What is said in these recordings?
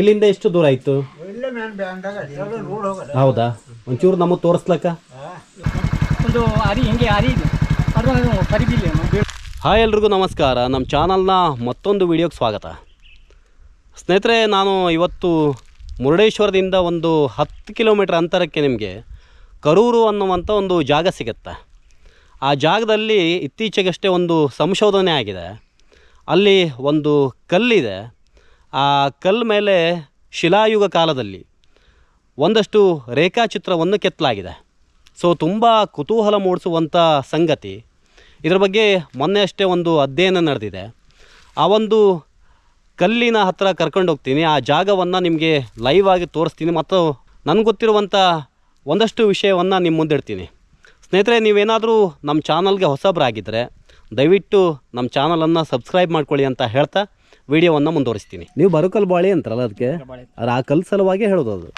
ಇಲ್ಲಿಂದ ಎಷ್ಟು ದೂರ ಆಯ್ತು? ಹೌದಾ? ಒಂಚೂರು ನಮಗೆ ತೋರಿಸ್ಲಕ್ಕ? ಒಂದು ಅರಿ ಹಿಂಗೆ ಅರಿ ಇದೆ. ಅದು ಪರಿಬಿಲ್ಲ ಹಾಯ್ ಎಲ್ರಿಗೂ ನಮಸ್ಕಾರ. ನಮ್ಮ ಚಾನಲ್ನ ಮತ್ತೊಂದು ವಿಡಿಯೋಗೆ ಸ್ವಾಗತ. ಸ್ನೇಹಿತರೆ ನಾನು ಇವತ್ತು ಮುರುಡೇಶ್ವರದಿಂದ ಒಂದು ಹತ್ತು ಕಿಲೋಮೀಟ್ರ್ ಅಂತರಕ್ಕೆ ನಿಮಗೆ ಕರೂರು ಅನ್ನುವಂಥ ಒಂದು ಜಾಗ ಸಿಗುತ್ತೆ. ಆ ಜಾಗದಲ್ಲಿ ಇತ್ತೀಚೆಗಷ್ಟೇ ಒಂದು ಸಂಶೋಧನೆ ಆಗಿದೆ. ಅಲ್ಲಿ ಒಂದು ಕಲ್ಲಿದೆ. ಆ ಕಲ್ಲು ಮೇಲೆ ಶಿಲಾಯುಗ ಕಾಲದಲ್ಲಿ ಒಂದಷ್ಟು ರೇಖಾಚಿತ್ರವನ್ನು ಕೆತ್ತಲಾಗಿದೆ. ಸೊ ತುಂಬ ಕುತೂಹಲ ಮೂಡಿಸುವಂಥ ಸಂಗತಿ. ಇದರ ಬಗ್ಗೆ ಮೊನ್ನೆ ಅಷ್ಟೇ ಒಂದು ಅಧ್ಯಯನ ನಡೆದಿದೆ. ಆ ಒಂದು ಕಲ್ಲಿನ ಹತ್ರ ಕರ್ಕೊಂಡು ಹೋಗ್ತೀನಿ, ಆ ಜಾಗವನ್ನು ನಿಮಗೆ ಲೈವ್ ಆಗಿ ತೋರಿಸ್ತೀನಿ ಮತ್ತು ನನಗೆ ಗೊತ್ತಿರುವಂಥ ಒಂದಷ್ಟು ವಿಷಯವನ್ನು ನಿಮ್ಮ ಮುಂದಿಡ್ತೀನಿ ಸ್ನೇಹಿತರೆ, ನೀವೇನಾದರೂ ನಮ್ಮ ಚಾನಲ್ಗೆ ಹೊಸಬರಾಗಿದ್ದರೆ ದಯವಿಟ್ಟು ನಮ್ಮ ಚಾನಲನ್ನು ಸಬ್ಸ್ಕ್ರೈಬ್ ಮಾಡ್ಕೊಳ್ಳಿ ಅಂತ ಹೇಳ್ತಾ ವಿಡಿಯೋವನ್ನು ಮುಂದುವರಿಸ್ತೀನಿ. ನೀವು ಬರುಕಲ್ ಬಾಳೆ ಅಂತಾರಲ್ಲ ಅದಕ್ಕೆ? ಅದು ಆ ಕಲ್ ಸಲುವಾಗಿ ಹೇಳೋದು ಅದು.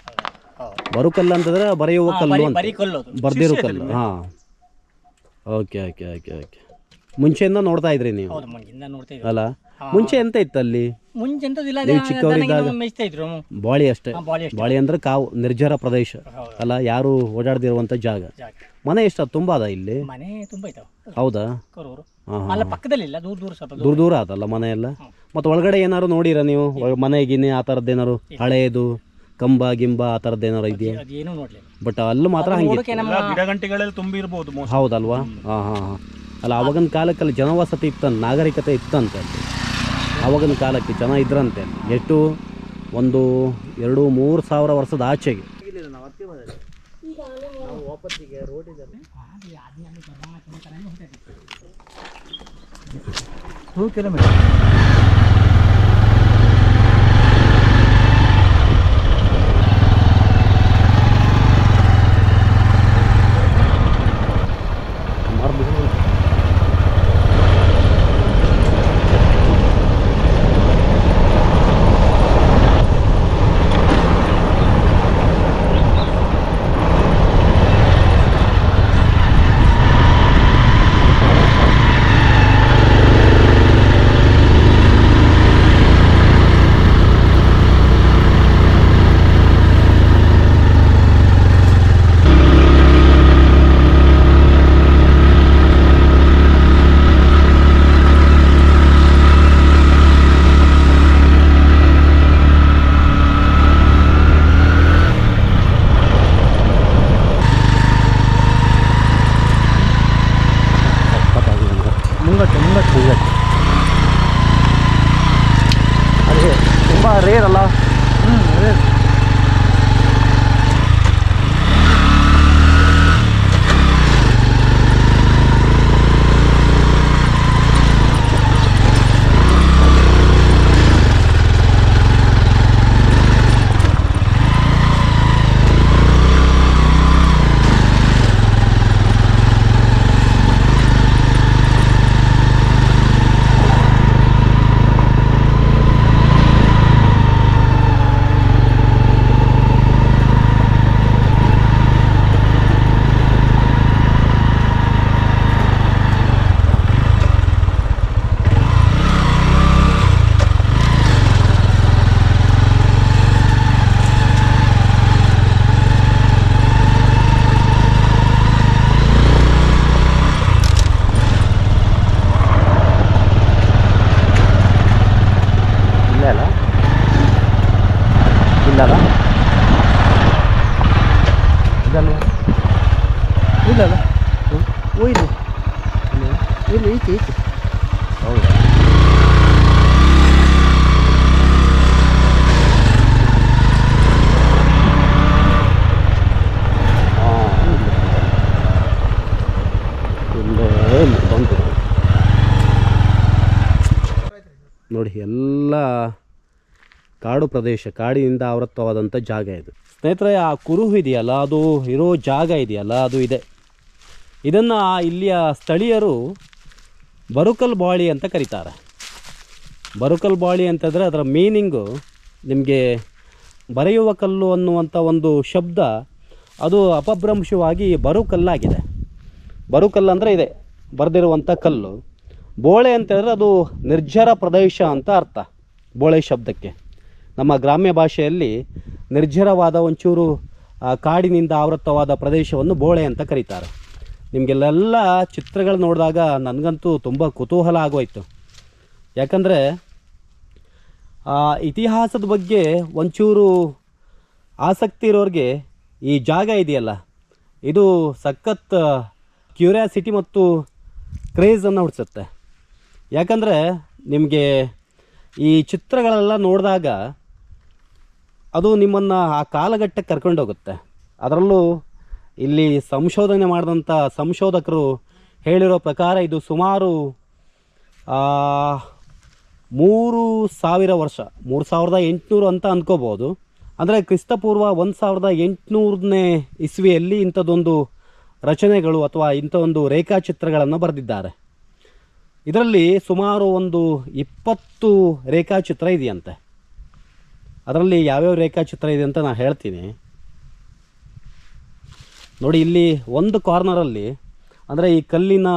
ಬರುಕಲ್ ಅಂತಂದ್ರೆ ಬರೆಯುವ ಕಲ್ಲು ಅಂತ. ಬರ್ದಿರೋ ಕಲ್ಲು. ಹಾಂ. Okay okay okay okay. ಮುಂಚೆಯಿಂದ ನೋಡ್ತಾ ಇದ್ರಿ ನೀವು? ಹೌದು ಮುಂಚಿಂದ ನೋಡ್ತಾ ಇದ್ರು ಅಲ್ಲ? ಮುಂಚೆ ಎಂತ ಇತ್ತು ಅಲ್ಲಿ? ಮುಂಚೆ ಎಂತದಿಲ್ಲ ನೀವು ಚಿಕ್ಕವರಿದ್ದಾಗ? ಮೇಯಿಸ್ತಾ ಇದ್ರು. ಬಾಳಿ ಅಷ್ಟೇ. ಹಾ, ಬಾಳಿ ಅಷ್ಟೇ. ಬಾಳಿ ಅಂದ್ರೆ ಕಾವು ನಿರ್ಜರ ಪ್ರದೇಶ. ಹೌದು. ಅಲ್ಲ ಯಾರು ಓಡಾಡದಿರುವಂತ ಜಾಗ. ಜಾಗ. ಮನೆ ಎಷ್ಟು? ತುಂಬ ಅದ ಇಲ್ಲಿ? ಮನೆ ತುಂಬ ಇದಾವೆ. ಹೌದಾ? ಕರೂರು. ಹಾಂ ಹಾಂ ಅಲ್ಲ ಪಕ್ಕದಲ್ಲಿಲ್ಲ ದೂರ ದೂರ ಸ್ವಲ್ಪ ದೂರ. ದೂರ ದೂರ ಅದಲ್ಲ ಮನೆ ಎಲ್ಲ? ಮತ್ತೆ ಒಳಗಡೆ ಏನಾರು ನೋಡಿರ ನೀವು? ಒಳ- ಮನೆ ಗಿನೆ ಆ ಥರದ್ದು ಏನಾರು ಹಳೆಯದು ಕಂಬ ಗಿಂಬ ಆ ಥರದ್ದು ಏನಾರು ಇದೆಯಾ? ಅದೇನು ನೋಡ್ಲಿಲ್ಲ. ಬಟ್ ಅಲ್ಲಿ ಮಾತ್ರ ಹಂಗೆ ನಮ್ಮ ಗಿಡಗಂಟಿಗಳೆಲ್ಲ ಹೌದಲ್ವಾ? ಹಾಂ ಹಾಂ ಹಾಂ ಅಲ್ಲ ಅವಾಗಿನ ಕಾಲಕ್ಕೆ ಅಲ್ಲಿ ಜನವಸತಿ ಇತ್ತಂತ ನಾಗರಿಕತೆ ಇತ್ತಂತೆ ಅಲ್ಲಿ. ಆವಾಗಿನ ಕಾಲಕ್ಕೆ ಜನ ಇದ್ರಂತೆ. ಎಷ್ಟು? ಒಂದು ಎರಡು ಮೂರು ಸಾವಿರ ವರ್ಷದ ಆಚೆಗೆ. Two kilometre. ಇಲ್ಲ ಅಲ್ಲ ಇದಲ್ವ ಇಲ್ಲಲ್ಲ ಓ ಇಲ್ಲಿ ಇಲ್ಲಿ ಈಚೆ ಈಚೆ ಹೌದಾ ಇಲ್ಲೇ ಇಲ್ಲಿ ಬಂತು ನೋಡಿ ಎಲ್ಲ ಕಾಡು ಪ್ರದೇಶ, ಕಾಡಿನಿಂದ ಆವೃತ್ತವಾದಂಥ ಜಾಗ ಇದು. ಸ್ನೇಹಿತರೆ, ಆ ಕುರುಹು ಇದೆಯಲ್ಲ, ಅದು ಇರೋ ಜಾಗ ಇದೆಯಲ್ಲ, ಅದು ಇದೆ. ಇದನ್ನು ಇಲ್ಲಿಯ ಸ್ಥಳೀಯರು ಬರುಕಲ್ ಬಾಳಿ ಅಂತ ಕರೀತಾರೆ. ಬರುಕಲ್ ಬಾಳಿ ಅಂತಂದರೆ ಅದರ ಮೀನಿಂಗು ನಿಮಗೆ ಬರೆಯುವ ಕಲ್ಲು ಅನ್ನುವಂಥ ಒಂದು ಶಬ್ದ, ಅದು ಅಪಭ್ರಂಶವಾಗಿ ಬರುಕಲ್ಲಾಗಿದೆ. ಬರುಕಲ್ಲು ಅಂದರೆ ಇದೆ ಬರೆದಿರುವಂಥ ಕಲ್ಲು. ಬೋಳೆ ಅಂತೇಳಿದ್ರೆ ಅದು ನಿರ್ಜರ ಪ್ರದೇಶ ಅಂತ ಅರ್ಥ, ಬೋಳೆ ಶಬ್ದಕ್ಕೆ. ನಮ್ಮ ಗ್ರಾಮ್ಯ ಭಾಷೆಯಲ್ಲಿ ನಿರ್ಜರವಾದ ಒಂಚೂರು ಕಾಡಿನಿಂದ ಆವೃತವಾದ ಪ್ರದೇಶವನ್ನು ಬೋಳೆ ಅಂತ ಕರೀತಾರೆ. ನಿಮಗೆಲ್ಲೆಲ್ಲ ಚಿತ್ರಗಳು ನೋಡಿದಾಗ ನನಗಂತೂ ತುಂಬ ಕುತೂಹಲ ಆಗೋಯ್ತು. ಯಾಕಂದರೆ ಇತಿಹಾಸದ ಬಗ್ಗೆ ಒಂಚೂರು ಆಸಕ್ತಿ ಇರೋರಿಗೆ ಈ ಜಾಗ ಇದೆಯಲ್ಲ, ಇದು ಸಖತ್, ಕ್ಯೂರಿಯಾಸಿಟಿ ಮತ್ತು ಕ್ರೇಜನ್ನು ಹುಡ್ಸುತ್ತೆ. ಯಾಕಂದರೆ, ನಿಮಗೆ ಈ ಚಿತ್ರಗಳೆಲ್ಲ ನೋಡಿದಾಗ ಅದು ನಿಮ್ಮನ್ನು ಆ ಕಾಲಘಟ್ಟಕ್ಕೆ ಕರ್ಕೊಂಡೋಗುತ್ತೆ. ಅದರಲ್ಲೂ ಇಲ್ಲಿ ಸಂಶೋಧನೆ ಮಾಡಿದಂಥ ಸಂಶೋಧಕರು ಹೇಳಿರೋ ಪ್ರಕಾರ ಇದು ಸುಮಾರು ಮೂರು ಸಾವಿರ ವರ್ಷ, ಮೂರು ಸಾವಿರದ ಎಂಟುನೂರು ಅಂತ ಅಂದ್ಕೋಬೋದು ಅಂದರೆ ಕ್ರಿಸ್ತಪೂರ್ವ ಒಂದು ಸಾವಿರದ ಎಂಟುನೂರನೇ ಇಸ್ವಿಯಲ್ಲಿ ಇಂಥದ್ದೊಂದು ರಚನೆಗಳು ಅಥವಾ ಇಂಥ ಒಂದು ರೇಖಾಚಿತ್ರಗಳನ್ನು ಬರೆದಿದ್ದಾರೆ. ಇದರಲ್ಲಿ ಸುಮಾರು ಒಂದು ಇಪ್ಪತ್ತು ರೇಖಾಚಿತ್ರ ಇದೆಯಂತೆ. ಅದರಲ್ಲಿ ಯಾವ್ಯಾವ ರೇಖಾಚಿತ್ರ ಇದೆ ಅಂತ ನಾನು ಹೇಳ್ತೀನಿ. ನೋಡಿ, ಇಲ್ಲಿ ಒಂದು ಕಾರ್ನರಲ್ಲಿ ಅಂದರೆ ಈ ಕಲ್ಲಿನ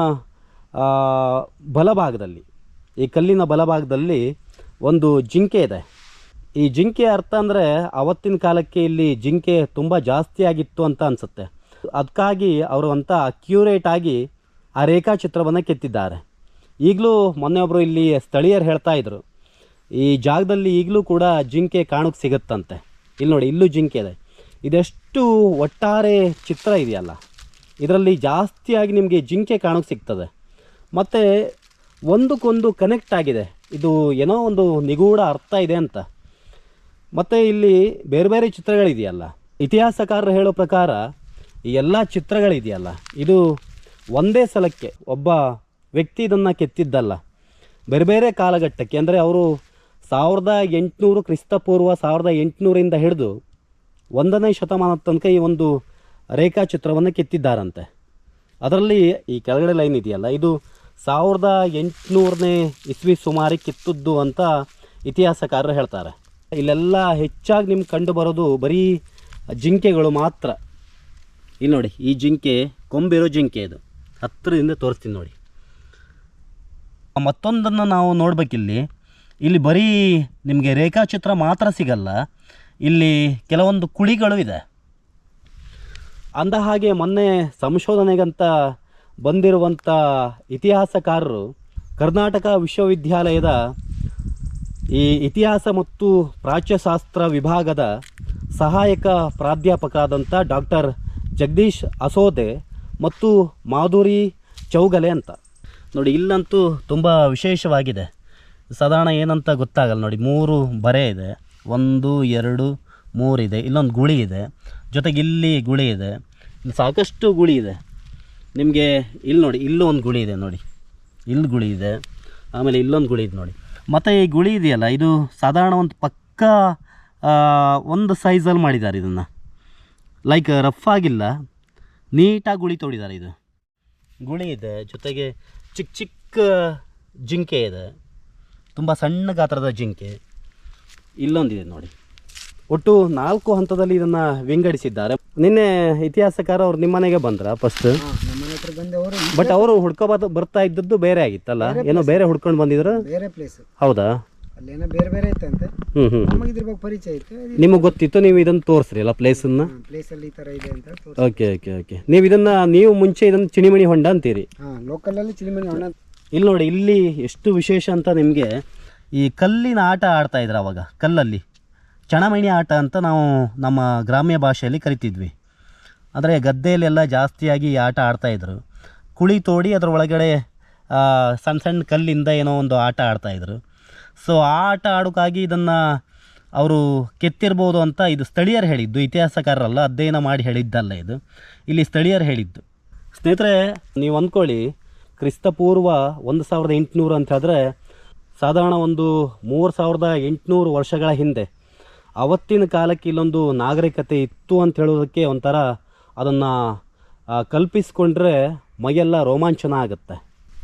ಬಲಭಾಗದಲ್ಲಿ, ಈ ಕಲ್ಲಿನ ಬಲಭಾಗದಲ್ಲಿ ಒಂದು ಜಿಂಕೆ ಇದೆ. ಈ ಜಿಂಕೆ ಅರ್ಥ ಅಂದರೆ ಅವತ್ತಿನ ಕಾಲಕ್ಕೆ ಇಲ್ಲಿ ಜಿಂಕೆ ತುಂಬ ಜಾಸ್ತಿ ಆಗಿತ್ತು ಅಂತ ಅನಿಸುತ್ತೆ. ಅದಕ್ಕಾಗಿ ಅವರು ಅಂತ ಕ್ಯೂರೇಟ್ ಆಗಿ ಆ ರೇಖಾಚಿತ್ರವನ್ನು ಕೆತ್ತಿದ್ದಾರೆ. ಈಗಲೂ ಮೊನ್ನೆ ಒಬ್ಬರು ಇಲ್ಲಿ ಸ್ಥಳೀಯರು ಹೇಳ್ತಾ ಇದ್ರು. ಈ ಜಾಗದಲ್ಲಿ ಈಗಲೂ ಕೂಡ ಜಿಂಕೆ ಕಾಣೋಕ್ಕೆ ಸಿಗುತ್ತಂತೆ. ಇಲ್ಲಿ ನೋಡಿ, ಇಲ್ಲೂ ಜಿಂಕೆ ಇದೆ. ಇದೆಷ್ಟು ಒಟ್ಟಾರೆ ಚಿತ್ರ ಇದೆಯಲ್ಲ. ಇದರಲ್ಲಿ ಜಾಸ್ತಿಯಾಗಿ ನಿಮಗೆ ಜಿಂಕೆ ಕಾಣೋಕ್ಕೆ ಸಿಗ್ತದೆ. ಮತ್ತು ಒಂದಕ್ಕೊಂದು ಕನೆಕ್ಟ್ ಆಗಿದೆ. ಇದು ಏನೋ ಒಂದು ನಿಗೂಢ ಅರ್ಥ ಇದೆ ಅಂತ. ಮತ್ತು ಇಲ್ಲಿ ಬೇರೆ ಬೇರೆ ಚಿತ್ರಗಳಿದೆಯಲ್ಲ. ಇತಿಹಾಸಕಾರರು ಹೇಳೋ ಪ್ರಕಾರ ಈ ಎಲ್ಲ ಚಿತ್ರಗಳಿದೆಯಲ್ಲ. ಇದು ಒಂದೇ ಸಲಕ್ಕೆ ಒಬ್ಬ ವ್ಯಕ್ತಿ ಇದನ್ನು ಕೆತ್ತಿದ್ದಲ್ಲ. ಬೇರೆ ಬೇರೆ ಕಾಲಘಟ್ಟಕ್ಕೆ, ಅಂದರೆ ಅವರು ಸಾವಿರದ ಎಂಟುನೂರು ಕ್ರಿಸ್ತಪೂರ್ವ ಸಾವಿರದ ಎಂಟುನೂರಿಂದ ಹಿಡಿದು ಒಂದನೇ ಶತಮಾನದ ತನಕ ಈ ಒಂದು ರೇಖಾಚಿತ್ರವನ್ನು ಕೆತ್ತಿದ್ದಾರಂತೆ. ಅದರಲ್ಲಿ ಈ ಕೆಳಗಡೆ ಲೈನ್ ಇದೆಯಲ್ಲ, ಇದು ಸಾವಿರದ ಎಂಟುನೂರನೇ ಇಸ್ವಿ ಸುಮಾರಿ ಕಿತ್ತದ್ದು ಅಂತ ಇತಿಹಾಸಕಾರರು ಹೇಳ್ತಾರೆ. ಇಲ್ಲೆಲ್ಲ ಹೆಚ್ಚಾಗಿ ನಿಮ್ಗೆ ಕಂಡು ಬರೋದು ಬರೀ ಜಿಂಕೆಗಳು ಮಾತ್ರ. ಇಲ್ಲಿ ನೋಡಿ, ಈ ಜಿಂಕೆ, ಕೊಂಬಿರೋ ಜಿಂಕೆ ಇದು. ಹತ್ತಿರದಿಂದ ತೋರಿಸ್ತೀನಿ ನೋಡಿ. ಮತ್ತೊಂದನ್ನು ನಾವು ನೋಡ್ಬೇಕಿಲ್ಲಿ. ಇಲ್ಲಿ ಬರೀ ನಿಮಗೆ ರೇಖಾಚಿತ್ರ ಮಾತ್ರ ಸಿಗಲ್ಲ, ಇಲ್ಲಿ ಕೆಲವೊಂದು ಕುಳಿಗಳು ಇದೆ. ಅಂದ ಹಾಗೆ ಮೊನ್ನೆ ಸಂಶೋಧನೆಗಂತ ಬಂದಿರುವಂಥ ಇತಿಹಾಸಕಾರರು ಕರ್ನಾಟಕ ವಿಶ್ವವಿದ್ಯಾಲಯದ ಈ ಇತಿಹಾಸ ಮತ್ತು ಪ್ರಾಚ್ಯಶಾಸ್ತ್ರ ವಿಭಾಗದ ಸಹಾಯಕ ಪ್ರಾಧ್ಯಾಪಕರಾದಂಥ ಡಾಕ್ಟರ್ ಜಗದೀಶ್ ಅಸೋದೆ ಮತ್ತು ಮಾಧುರಿ ಚೌಗಲೆ ಅಂತ. ನೋಡಿ, ಇಲ್ಲಂತೂ ತುಂಬ ವಿಶೇಷವಾಗಿದೆ. ಸಾಧಾರಣ ಏನಂತ ಗೊತ್ತಾಗಲ್ಲ ನೋಡಿ, ಮೂರು ಬರೆ ಇದೆ, ಒಂದು, ಎರಡು, ಮೂರು ಇದೆ, ಇಲ್ಲೊಂದು ಗುಳಿ ಇದೆ. ಜೊತೆಗೆ ಇಲ್ಲಿ ಗುಳಿ ಇದೆ ಸಾಕಷ್ಟು ಗುಳಿ ಇದೆ. ನಿಮಗೆ ಇಲ್ಲಿ ನೋಡಿ, ಇಲ್ಲೂ ಒಂದು ಗುಳಿ ಇದೆ ನೋಡಿ. ಇಲ್ಲಿ ಗುಳಿ ಇದೆ, ಆಮೇಲೆ ಇಲ್ಲೊಂದು ಗುಳಿ ಇದೆ ನೋಡಿ. ಮತ್ತು ಈ ಗುಳಿ ಇದೆಯಲ್ಲ, ಇದು ಸಾಧಾರಣ ಒಂದು ಪಕ್ಕ ಒಂದು ಸೈಜಲ್ಲಿ ಮಾಡಿದ್ದಾರೆ ಇದನ್ನು. ಲೈಕ್ ರಫ್ ಆಗಿಲ್ಲ ನೀಟಾಗಿ ಗುಳಿ ತೋಡಿದ್ದಾರೆ ಇದು. ಗುಳಿ ಇದೆ, ಜೊತೆಗೆ ಚಿಕ್ಕ ಚಿಕ್ಕ ಜಿಂಕೆ ಇದೆ. ತುಂಬ ಸಣ್ಣ ಗಾತ್ರದ ಜಿಂಕೆ. ಇಲ್ಲೊಂದಿದೆ ನೋಡಿ. ಒಟ್ಟು ನಾಲ್ಕು ಹಂತದಲ್ಲಿ ಇದನ್ನು ವಿಂಗಡಿಸಿದ್ದಾರೆ. ನಿನ್ನೆ ಇತಿಹಾಸಕಾರ ಅವ್ರು ನಿಮ್ಮ ಮನೆಗೆ ಬಂದ್ರ ಫಸ್ಟ್ ಬಟ್ ಅವರು. ಹುಡ್ಕೋ ಬರ್ತಾ ಇದ್ದದ್ದು ಬೇರೆ ಆಗಿತ್ತಲ್ಲ? ಏನೋ ಬೇರೆ ಹುಡ್ಕೊಂಡು ಬಂದಿದ್ರು? ಬೇರೆ ಪ್ಲೇಸ್ ಹೌದಾ? ಅಲ್ಲೇನೋ ಬೇರೆ ಬೇರೆ ಇತ್ತಂತೆ ನಮಗೆ ಇದ್ರ ಬಗ್ಗೆ ಪರಿಚಯ ಇತ್ತು. ನಿಮಗೆ ಗೊತ್ತಿತ್ತು ನೀವು ಇದನ್ನ ತೋರಿಸ್ರಿ ಅಲ್ಲ ಪ್ಲೇಸನ್ನು ಪ್ಲೇಸ್ ಅಲ್ಲಿ ಈ ತರ ಇದೆ ಅಂತ ತೋರ್ಸಿ ಓಕೆ ಓಕೆ ಓಕೆ ನೀವು ಇದನ್ನ ನೀವು ಮುಂಚೆ ಇದನ್ನ ಚಿಣಿಮಣಿ ಹೊಂಡ ಅಂತೀರಿ? ಹಾ ಲೋಕಲ್ ಅಲ್ಲಿ ಚಿಲಿಮಣಿ ಹಣ ಇಲ್ಲಿ ನೋಡಿ, ಇಲ್ಲಿ ಎಷ್ಟು ವಿಶೇಷ ಅಂತ ನಿಮಗೆ ಈ ಕಲ್ಲಿನ ಆಟ ಆಡ್ತಾ ಇದ್ರು ಅವಾಗ, ಕಲ್ಲಲ್ಲಿ. ಚಣಮಣಿ ಆಟ ಅಂತ ನಾವು ನಮ್ಮ ಗ್ರಾಮ್ಯ ಭಾಷೆಯಲ್ಲಿ ಕರಿತಿದ್ವಿ. ಆದರೆ ಗದ್ದೆಯಲ್ಲೆಲ್ಲ ಜಾಸ್ತಿಯಾಗಿ ಈ ಆಟ ಆಡ್ತಾಯಿದ್ರು ಕುಳಿ ತೋಡಿ ಅದರ ಒಳಗಡೆ ಸಣ್ಣ ಸಣ್ಣ ಕಲ್ಲಿಂದ ಏನೋ ಒಂದು ಆಟ ಆಡ್ತಾಯಿದ್ರು ಸೊ ಆ ಆಟ ಆಡೋಕ್ಕಾಗಿ ಇದನ್ನು ಅವರು ಕೆತ್ತಿರ್ಬೋದು ಅಂತ ಇದು ಸ್ಥಳೀಯರು ಹೇಳಿದ್ದು. ಇತಿಹಾಸಕಾರರಲ್ಲ, ಅಧ್ಯಯನ ಮಾಡಿ ಹೇಳಿದ್ದಲ್ಲ ಇದು. ಇಲ್ಲಿ ಸ್ಥಳೀಯರು ಹೇಳಿದ್ದು. ಸ್ನೇಹಿತರೆ, ನೀವು ಅಂದ್ಕೊಳ್ಳಿ ಕ್ರಿಸ್ತಪೂರ್ವ ಒಂದು ಸಾವಿರದ ಎಂಟುನೂರು ಅಂತ ಹೇಳಿದ್ರೆ ಸಾಧಾರಣ ಒಂದು ಮೂರು ಸಾವಿರದ ಎಂಟುನೂರು ವರ್ಷಗಳ ಹಿಂದೆ, ಅವತ್ತಿನ ಕಾಲಕ್ಕೆ ಇಲ್ಲೊಂದು ನಾಗರಿಕತೆ ಇತ್ತು ಅಂತ ಹೇಳೋದಕ್ಕೆ ಒಂಥರ ಅದನ್ನು ಕಲ್ಪಿಸ್ಕೊಂಡ್ರೆ ಮೈಯೆಲ್ಲ ರೋಮಾಂಚನ ಆಗುತ್ತೆ.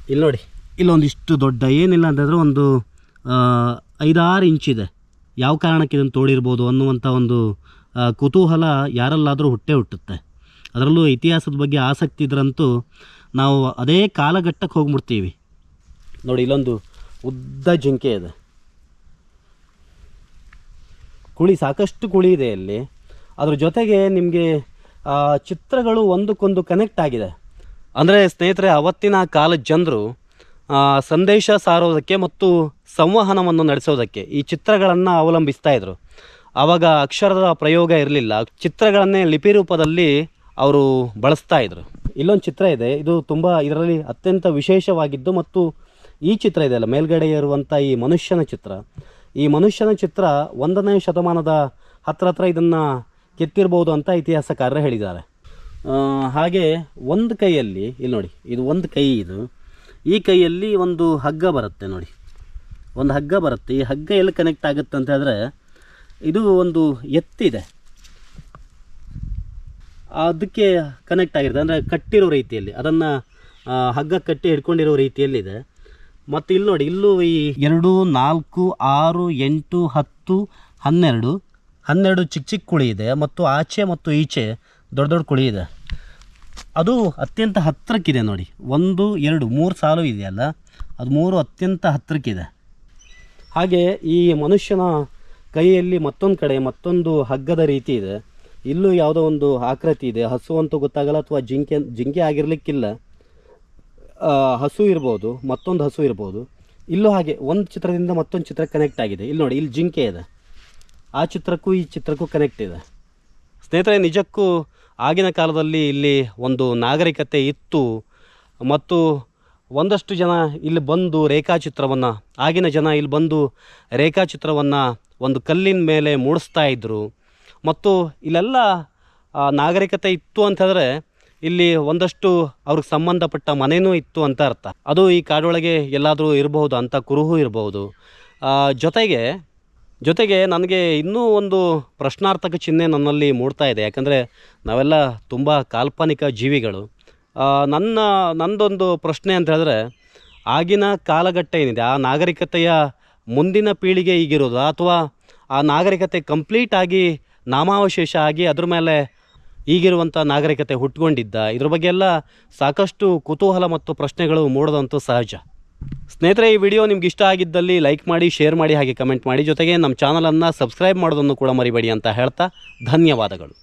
ಇಲ್ಲಿ ನೋಡಿ, ಇಲ್ಲೊಂದಿಷ್ಟು ದೊಡ್ಡ ಏನಿಲ್ಲ ಅಂತಂದರೆ ಒಂದು ಐದಾರು ಇಂಚಿದೆ ಯಾವ ಕಾರಣಕ್ಕೆ ಇದನ್ನು ತೋಡಿರ್ಬೋದು ಅನ್ನುವಂಥ ಒಂದು ಕುತೂಹಲ ಯಾರಲ್ಲಾದರೂ ಹುಟ್ಟೆ ಹುಟ್ಟುತ್ತೆ. ಅದರಲ್ಲೂ ಇತಿಹಾಸದ ಬಗ್ಗೆ ಆಸಕ್ತಿ ಇದ್ರಂತೂ ನಾವು ಅದೇ ಕಾಲಘಟ್ಟಕ್ಕೆ ಹೋಗ್ಬಿಡ್ತೀವಿ. ನೋಡಿ, ಇಲ್ಲೊಂದು ಉದ್ದ ಜಿಂಕೆ ಇದೆ. ಕುಳಿ, ಸಾಕಷ್ಟು ಕುಳಿ ಇದೆ ಇಲ್ಲಿ ಅದ್ರ ಜೊತೆಗೆ ನಿಮಗೆ ಚಿತ್ರಗಳು ಒಂದಕ್ಕೊಂದು ಕನೆಕ್ಟ್ ಆಗಿದೆ. ಅಂದರೆ ಸ್ನೇಹಿತರೆ, ಅವತ್ತಿನ ಕಾಲದ ಜನರು ಸಂದೇಶ ಸಾರೋದಕ್ಕೆ ಮತ್ತು ಸಂವಹನವನ್ನು ನಡೆಸೋದಕ್ಕೆ ಈ ಚಿತ್ರಗಳನ್ನು ಅವಲಂಬಿಸ್ತಾ ಇದ್ರು. ಆವಾಗ ಅಕ್ಷರದ ಪ್ರಯೋಗ ಇರಲಿಲ್ಲ. ಚಿತ್ರಗಳನ್ನೇ ಲಿಪಿ ರೂಪದಲ್ಲಿ ಅವರು ಬಳಸ್ತಾ ಇದ್ರು. ಇಲ್ಲೊಂದು ಚಿತ್ರ ಇದೆ. ಇದು ತುಂಬ ಇದರಲ್ಲಿ ಅತ್ಯಂತ ವಿಶೇಷವಾಗಿದ್ದು ಮತ್ತು ಈ ಚಿತ್ರ ಇದೆಯಲ್ಲ ಮೇಲ್ಗಡೆ ಇರುವಂಥ ಈ ಮನುಷ್ಯನ ಚಿತ್ರ. ಈ ಮನುಷ್ಯನ ಚಿತ್ರ ಒಂದನೇ ಶತಮಾನದ ಹತ್ರ ಹತ್ರ ಇದನ್ನು ಕೆತ್ತಿರ್ಬೋದು ಅಂತ ಇತಿಹಾಸಕಾರರು ಹೇಳಿದ್ದಾರೆ. ಹಾಗೆ ಒಂದು ಕೈಯಲ್ಲಿ, ಇಲ್ಲಿ ನೋಡಿ, ಇದು ಒಂದು ಕೈ ಇದು. ಈ ಕೈಯಲ್ಲಿ ಒಂದು ಹಗ್ಗ ಬರುತ್ತೆ ನೋಡಿ. ಒಂದು ಹಗ್ಗ ಬರುತ್ತೆ. ಈ ಹಗ್ಗ ಎಲ್ಲಿ ಕನೆಕ್ಟ್ ಆಗುತ್ತೆ ಅಂತ ಹೇಳಿದ್ರೆ, ಇದು ಒಂದು ಎತ್ತಿದೆ. ಅದಕ್ಕೆ ಕನೆಕ್ಟ್ ಆಗಿರುತ್ತೆ. ಅಂದರೆ ಕಟ್ಟಿರೋ ರೀತಿಯಲ್ಲಿ. ಅದನ್ನು ಹಗ್ಗ ಕಟ್ಟಿ ಹಿಡ್ಕೊಂಡಿರೋ ರೀತಿಯಲ್ಲಿದೆ. ಮತ್ತು ಇಲ್ಲಿ ನೋಡಿ, ಇಲ್ಲೂ ಈ ಎರಡು, ನಾಲ್ಕು, ಆರು, ಎಂಟು, ಹತ್ತು, ಹನ್ನೆರಡು ಹನ್ನೆರಡು ಚಿಕ್ಕ ಚಿಕ್ಕ ಕುಳಿ ಇದೆ. ಮತ್ತು ಆಚೆ ಮತ್ತು ಈಚೆ ದೊಡ್ಡ ದೊಡ್ಡ ಕುಳಿ ಇದೆ. ಅದು ಅತ್ಯಂತ ಹತ್ತಿರಕ್ಕಿದೆ ನೋಡಿ. ಒಂದು, ಎರಡು, ಮೂರು ಸಾಲು ಇದೆಯಲ್ಲ? ಅದು ಮೂರು ಅತ್ಯಂತ ಹತ್ತಿರಕ್ಕಿದೆ ಹಾಗೆ ಈ ಮನುಷ್ಯನ ಕೈಯಲ್ಲಿ ಮತ್ತೊಂದು ಕಡೆ ಮತ್ತೊಂದು ಹಗ್ಗದ ರೀತಿ ಇದೆ. ಇಲ್ಲೂ ಯಾವುದೋ ಒಂದು ಆಕೃತಿ ಇದೆ. ಹಸು ಅಂತೂ ಗೊತ್ತಾಗಲ್ಲ ಅಥವಾ ಜಿಂಕೆ ಜಿಂಕೆ ಆಗಿರಲಿಕ್ಕಿಲ್ಲ. ಹಸು ಇರ್ಬೋದು, ಮತ್ತೊಂದು ಹಸು ಇರ್ಬೋದು. ಇಲ್ಲೂ ಹಾಗೆ ಒಂದು ಚಿತ್ರದಿಂದ ಮತ್ತೊಂದು ಚಿತ್ರ ಕನೆಕ್ಟ್ ಆಗಿದೆ. ಇಲ್ಲಿ ನೋಡಿ, ಇಲ್ಲಿ ಜಿಂಕೆ ಇದೆ. ಆ ಚಿತ್ರಕ್ಕೂ ಈ ಚಿತ್ರಕ್ಕೂ ಕನೆಕ್ಟ್ ಇದೆ. ಸ್ನೇಹಿತರೆ, ನಿಜಕ್ಕೂ ಆಗಿನ ಕಾಲದಲ್ಲಿ ಇಲ್ಲಿ ಒಂದು ನಾಗರಿಕತೆ ಇತ್ತು. ಮತ್ತು ಒಂದಷ್ಟು ಜನ ಇಲ್ಲಿ ಬಂದು ರೇಖಾಚಿತ್ರವನ್ನು, ಆಗಿನ ಜನ ಇಲ್ಲಿ ಬಂದು ರೇಖಾಚಿತ್ರವನ್ನು ಒಂದು ಕಲ್ಲಿನ ಮೇಲೆ ಮೂಡಿಸ್ತಾ ಇದ್ದರು ಮತ್ತು ಇಲ್ಲೆಲ್ಲ ನಾಗರಿಕತೆ ಇತ್ತು ಅಂತಂದರೆ ಇಲ್ಲಿ ಒಂದಷ್ಟು ಅವ್ರಿಗೆ ಸಂಬಂಧಪಟ್ಟ ಮನೆಯೂ ಇತ್ತು ಅಂತ ಅರ್ಥ. ಅದು ಈ ಕಾಡೊಳಗೆ ಎಲ್ಲಾದರೂ ಇರಬಹುದು ಅಂತ ಕುರುಹು ಇರಬಹುದು. ಜೊತೆಗೆ ಜೊತೆಗೆ ನನಗೆ ಇನ್ನೂ ಒಂದು ಪ್ರಶ್ನಾರ್ಥಕ ಚಿಹ್ನೆ ನನ್ನಲ್ಲಿ ಮೂಡ್ತಾ ಇದೆ. ಯಾಕಂದರೆ ನಾವೆಲ್ಲ ತುಂಬ ಕಾಲ್ಪನಿಕ ಜೀವಿಗಳು. ನನ್ನ, ನಂದೊಂದು ಪ್ರಶ್ನೆ ಅಂತ ಹೇಳಿದ್ರೆ, ಆಗಿನ ಕಾಲಘಟ್ಟ ಏನಿದೆ? ಆ ನಾಗರಿಕತೆಯ ಮುಂದಿನ ಪೀಳಿಗೆ ಈಗಿರೋದು? ಅಥವಾ ಆ ನಾಗರಿಕತೆ ಕಂಪ್ಲೀಟ್ ಆಗಿ ನಾಮಾವಶೇಷ ಆಗಿ ಅದ್ರ ಮೇಲೆ ಈಗಿರುವಂಥ ನಾಗರಿಕತೆ ಹುಟ್ಕೊಂಡಿದ್ದ. ಇದ್ರ ಬಗ್ಗೆ ಎಲ್ಲ ಸಾಕಷ್ಟು ಕುತೂಹಲ ಮತ್ತು ಪ್ರಶ್ನೆಗಳು ಮೂಡೋದಂತೂ ಸಹಜ. ಸ್ನೇಹಿತರೆ, ಈ ವಿಡಿಯೋ ನಿಮ್ಗೆ ಇಷ್ಟ ಆಗಿದ್ದಲ್ಲಿ ಲೈಕ್ ಮಾಡಿ, ಶೇರ್ ಮಾಡಿ, ಹಾಗೆ ಕಮೆಂಟ್ ಮಾಡಿ. ಜೊತೆಗೆ ನಮ್ಮ ಚಾನಲನ್ನು ಸಬ್ಸ್ಕ್ರೈಬ್ ಮಾಡೋದನ್ನು ಕೂಡ ಮರಿಬೇಡಿ ಅಂತ ಹೇಳ್ತಾ ಧನ್ಯವಾದಗಳು.